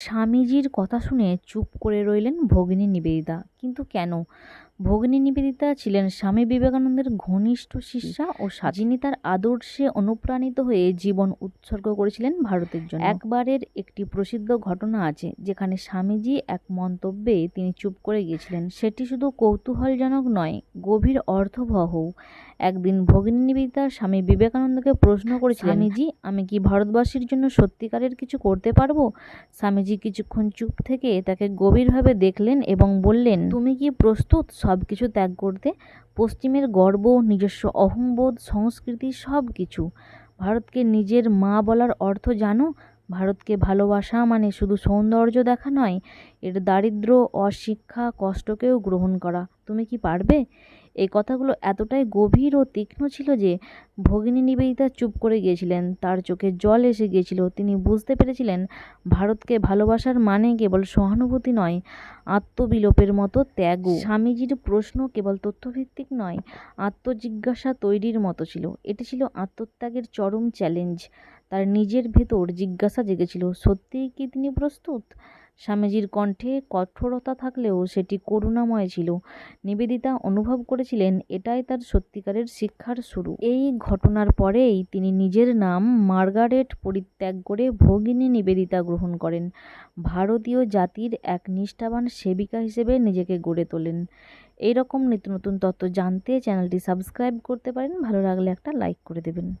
স্বামীজির কথা শুনে চুপ করে রইলেন ভগিনী নিবেদিতা। কিন্তু কেন? ভগিনী নিবেদিতা ছিলেন স্বামী বিবেকানন্দের ঘনিষ্ঠ শিষ্যা ও যিনি তার আদর্শে অনুপ্রাণিত হয়ে জীবন উৎসর্গ করেছিলেন ভারতের জন্য। একবারের একটি প্রসিদ্ধ ঘটনা আছে যেখানে স্বামীজি এক মন্তব্যে তিনি চুপ করে গিয়েছিলেন। সেটি শুধু কৌতূহলজনক নয় গভীর অর্থবহ। একদিন ভগিনী নিবেদিতা স্বামী বিবেকানন্দকে প্রশ্ন করেছিলেন স্বামীজি আমি কি ভারতবাসীর জন্য সত্যিকারের কিছু করতে পারব? স্বামীজি কিছুক্ষণ চুপ থেকে তাকে গভীরভাবে দেখলেন এবং বললেন তুমি কি প্রস্তুত সব কিছু ত্যাগ করতে? পশ্চিমের গর্ব, নিজস্ব অহংবোধ, সংস্কৃতি সব কিছু ভারতকে নিজের মা বলার অর্থ জানো? ভারতকে ভালোবাসা মানে শুধু সৌন্দর্য দেখা নয়, এর দারিদ্র্য, অশিক্ষা, কষ্টকেও গ্রহণ করা। তুমি কি পারবে? এই কথাগুলো এতটাই গভীর ও তীক্ষ্ণ ছিল যে ভগিনী নিবেদিতা চুপ করে গিয়েছিলেন। তার চোখে জল এসে গিয়েছিল। তিনি বুঝতে পেরেছিলেন, ভারতকে ভালোবাসার মানে কেবল সহানুভূতি নয়, আত্মবিলোপের মতো ত্যাগও। স্বামীজির প্রশ্ন কেবল তথ্যভিত্তিক নয়, আত্মজিজ্ঞাসা তৈরির মতো ছিল। এটি ছিল আত্মত্যাগের চরম চ্যালেঞ্জ। তার নিজের ভেতর জিজ্ঞাসা জেগেছিল, সত্যিই কি তিনি প্রস্তুত? স্বামীজির কণ্ঠে কঠোরতা থাকলেও সেটি করুণাময় ছিল। নিবেদিতা অনুভব করেছিলেন, এটাই তার সত্যিকারের শিক্ষার শুরু। এই ঘটনার পরেই তিনি নিজের নাম মার্গারেট পরিত্যাগ করে ভগিনী নিবেদিতা গ্রহণ করেন। ভারতীয় জাতির এক নিষ্ঠাবান সেবিকা হিসেবে নিজেকে গড়ে তোলেন। এই রকম নিত্য নতুন তথ্য জানতে চ্যানেলটি সাবস্ক্রাইব করতে পারেন। ভালো লাগলে একটা লাইক করে দেবেন।